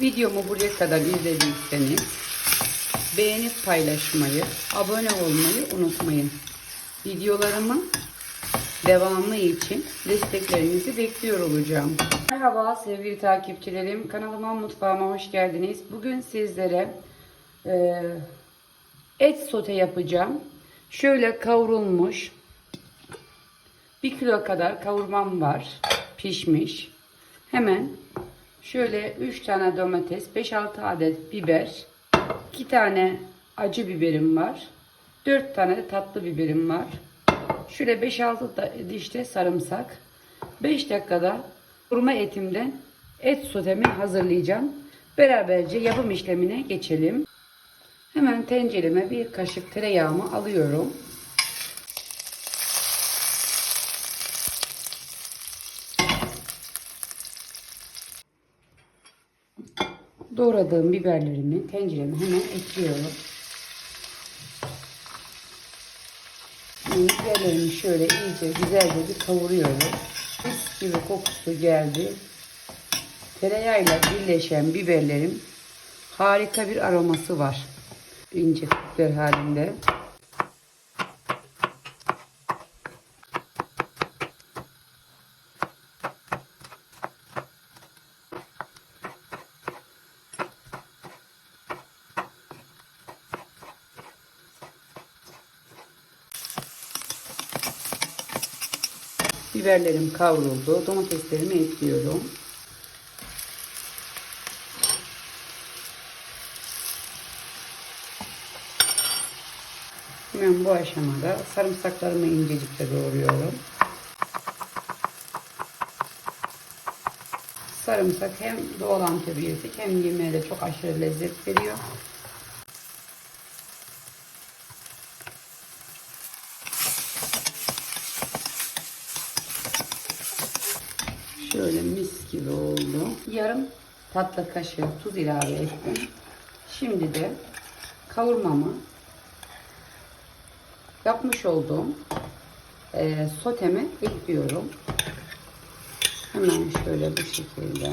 Videomu buraya kadar izlediyseniz beğenip paylaşmayı, abone olmayı unutmayın. Videolarımın devamı için desteklerinizi bekliyor olacağım. Merhaba sevgili takipçilerim. Kanalıma mutfağıma hoş geldiniz. Bugün sizlere e, et sote yapacağım. Şöyle kavrulmuş 1 kilo kadar kavurmam var. Pişmiş. Hemen şöyle 3 tane domates, 5-6 adet biber, 2 tane acı biberim var. 4 tane de tatlı biberim var. Şöyle 5-6 da dişte sarımsak. 5 dakikada kurma etimden et sotemi hazırlayacağım. Beraberce yapım işlemine geçelim. Hemen tencereme bir kaşık tereyağımı alıyorum. Doğradığım biberlerimi tencereme hemen ekliyorum. Biberlerimi şöyle iyice güzelce bir kavuruyorum. Mis gibi kokusu geldi. Tereyağıyla birleşen biberlerim harika bir aroması var. İnce küpler halinde. Biberlerim kavruldu. Domateslerimi ekliyorum. Hemen bu aşamada sarımsaklarımı incecikle doğruyorum. Sarımsak hem doğal antibiyotik hem yemeğe de çok aşırı lezzet veriyor. Şöyle mis gibi oldu. Yarım tatlı kaşığı tuz ilave ettim. Şimdi de kavurmamı yapmış olduğum e, soteme ekliyorum. Hemen şöyle bu şekilde.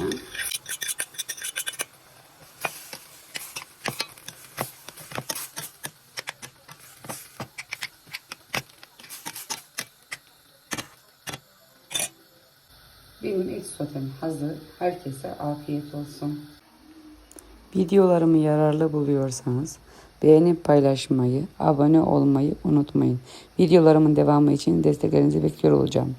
Benim et sotem hazır. Herkese afiyet olsun. Videolarımı yararlı buluyorsanız beğenip paylaşmayı, abone olmayı unutmayın. Videolarımın devamı için desteklerinizi bekliyor olacağım.